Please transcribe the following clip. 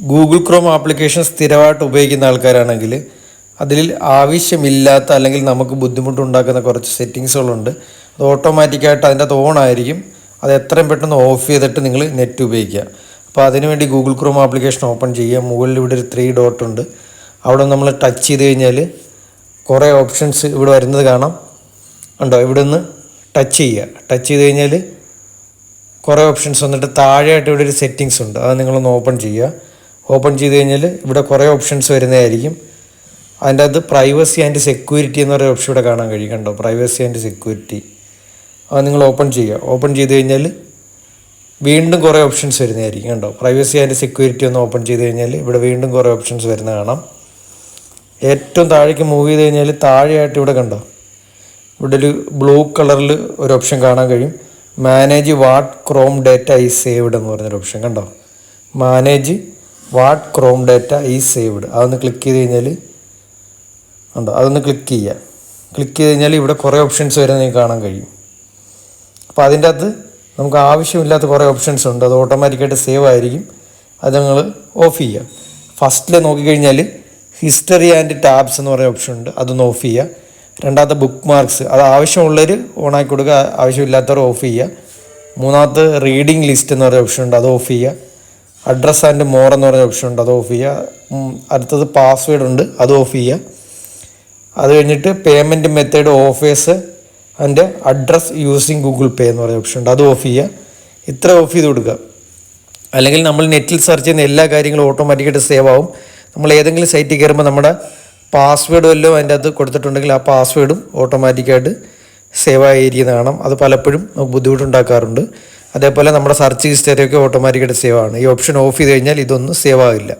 Google Chrome application സ്ഥിരമായിട്ട് ഉപയോഗിക്കുന്ന ആൾക്കാരാണെങ്കിൽ അതിൽ ആവശ്യമില്ലാത്ത അല്ലെങ്കിൽ നമുക്ക് ബുദ്ധിമുട്ടുണ്ടാക്കുന്ന കുറച്ച് സെറ്റിങ്സുകളുണ്ട്. അത് ഓട്ടോമാറ്റിക്കായിട്ട് അതിന്റെ അത് ഓൺ ആയിരിക്കും. അത് എത്രയും പെട്ടെന്ന് ഓഫ് ചെയ്തിട്ട് നിങ്ങൾ നെറ്റ് ഉപയോഗിക്കുക. അപ്പോൾ അതിനുവേണ്ടി ഗൂഗിൾ ക്രോം ആപ്ലിക്കേഷൻ ഓപ്പൺ ചെയ്യുക. മുകളിൽ ഇവിടെ ഒരു ത്രീ ഡോട്ട് ഉണ്ട്. അവിടെ നമ്മൾ ടച്ച് ചെയ്ത് കഴിഞ്ഞാൽ കുറേ ഓപ്ഷൻസ് ഇവിടെ വരുന്നത് കാണാം. ഉണ്ടോ ഇവിടെ നിന്ന് ടച്ച് ചെയ്യുക. ടച്ച് ചെയ്ത് കഴിഞ്ഞാൽ കുറേ ഓപ്ഷൻസ് വന്നിട്ട് താഴെയായിട്ട് ഇവിടെ ഒരു സെറ്റിങ്സ് ഉണ്ട്. അത് നിങ്ങളൊന്ന് ഓപ്പൺ ചെയ്യുക. ഓപ്പൺ ചെയ്ത് കഴിഞ്ഞാൽ ഇവിടെ കുറേ ഓപ്ഷൻസ് വരുന്നതായിരിക്കും. അതിന്റെ അകത്ത് പ്രൈവസി ആൻഡ് സെക്യൂരിറ്റി എന്ന് പറയുന്ന ഓപ്ഷൻ ഇവിടെ കാണാൻ കഴിയും കണ്ടോ? Privacy and security. അത് നിങ്ങൾ ഓപ്പൺ ചെയ്യുക. ഓപ്പൺ ചെയ്ത് കഴിഞ്ഞാൽ വീണ്ടും കുറേ ഓപ്ഷൻസ് വരുന്നതായിരിക്കും കണ്ടോ? പ്രൈവസി ആൻഡ് സെക്യൂരിറ്റി ഒന്ന് ഓപ്പൺ ചെയ്ത് കഴിഞ്ഞാൽ ഇവിടെ വീണ്ടും കുറേ ഓപ്ഷൻസ് വരുന്ന കാണാം. ഏറ്റവും താഴേക്ക് മൂവ് ചെയ്ത് കഴിഞ്ഞാൽ താഴെയായിട്ട് ഇവിടെ കണ്ടോ? ഇവിടെ ഒരു ബ്ലൂ കളറിൽ ഒരു ഓപ്ഷൻ കാണാൻ കഴിയും. Manage what Chrome data I saved എന്ന് പറഞ്ഞൊരു ഓപ്ഷൻ കണ്ടോ? Manage what Chrome data I saved. അതൊന്ന് ക്ലിക്ക് ചെയ്ത് കഴിഞ്ഞാൽ ഉണ്ടോ? അതൊന്ന് ക്ലിക്ക് ചെയ്യുക. ക്ലിക്ക് ചെയ്ത് കഴിഞ്ഞാൽ ഇവിടെ കുറേ ഓപ്ഷൻസ് വരുന്നത് നിങ്ങൾക്ക് കാണാൻ കഴിയും. അപ്പോൾ അതിന്റെ അകത്ത് നമുക്ക് ആവശ്യമില്ലാത്ത കുറേ ഓപ്ഷൻസ് ഉണ്ട്. അത് ഓട്ടോമാറ്റിക്കായിട്ട് സേവ് ആയിരിക്കും. അത് നിങ്ങൾ ഓഫ് ചെയ്യുക. ഫസ്റ്റിൽ നോക്കിക്കഴിഞ്ഞാൽ ഹിസ്റ്ററി ആൻഡ് ടാബ്സ് എന്ന് പറയുന്ന ഓപ്ഷൻ ഉണ്ട്. അതൊന്ന് ഓഫ് ചെയ്യുക. രണ്ടാമത്തെ ബുക്ക് മാർക്സ് അത് ആവശ്യമുള്ളവർ ഓണാക്കി കൊടുക്കുക. ആവശ്യമില്ലാത്തവർ ഓഫ് ചെയ്യുക. മൂന്നാമത്തെ റീഡിംഗ് ലിസ്റ്റ് എന്ന് പറയുന്ന ഓപ്ഷൻ ഉണ്ട്. അത് ഓഫ് ചെയ്യുക. അഡ്രസ് ആൻഡ് മോർ എന്ന് പറഞ്ഞ ഓപ്ഷൻ ഉണ്ട്. അത് ഓഫ് ചെയ്യുക. അടുത്തത് പാസ്വേഡ് ഉണ്ട്. അത് ഓഫ് ചെയ്യുക. അത് കഴിഞ്ഞിട്ട് പേയ്മെന്റ് മെത്തേഡ് ഓഫേഴ്സ് അതിന്റെ അഡ്രസ്സ് യൂസിങ് ഗൂഗിൾ പേ എന്ന് പറഞ്ഞ ഓപ്ഷൻ ഉണ്ട്. അത് ഓഫ് ചെയ്യുക. ഇത്ര ഓഫ് ചെയ്ത് കൊടുക്കുക. അല്ലെങ്കിൽ നമ്മൾ നെറ്റിൽ സെർച്ച് ചെയ്യുന്ന എല്ലാ കാര്യങ്ങളും ഓട്ടോമാറ്റിക്കായിട്ട് സേവ് ആവും. നമ്മൾ ഏതെങ്കിലും സൈറ്റിൽ കയറുമ്പോൾ നമ്മുടെ പാസ്വേഡ് വല്ലതും അതിന്റെ അകത്ത് കൊടുത്തിട്ടുണ്ടെങ്കിൽ ആ പാസ്വേഡും ഓട്ടോമാറ്റിക്കായിട്ട് സേവ് ആയിരിക്കുന്ന കാണാം. അത് പലപ്പോഴും നമുക്ക് ബുദ്ധിമുട്ടുണ്ടാക്കാറുണ്ട്. അതേപോലെ നമ്മുടെ സെർച്ച് ഹിസ്റ്ററിയൊക്കെ ഓട്ടോമാറ്റിക്കായിട്ട് സേവ് ആണ്. ഈ ഓപ്ഷൻ ഓഫ് ചെയ്ത് കഴിഞ്ഞാൽ ഇതൊന്നും സേവ് ആകില്ല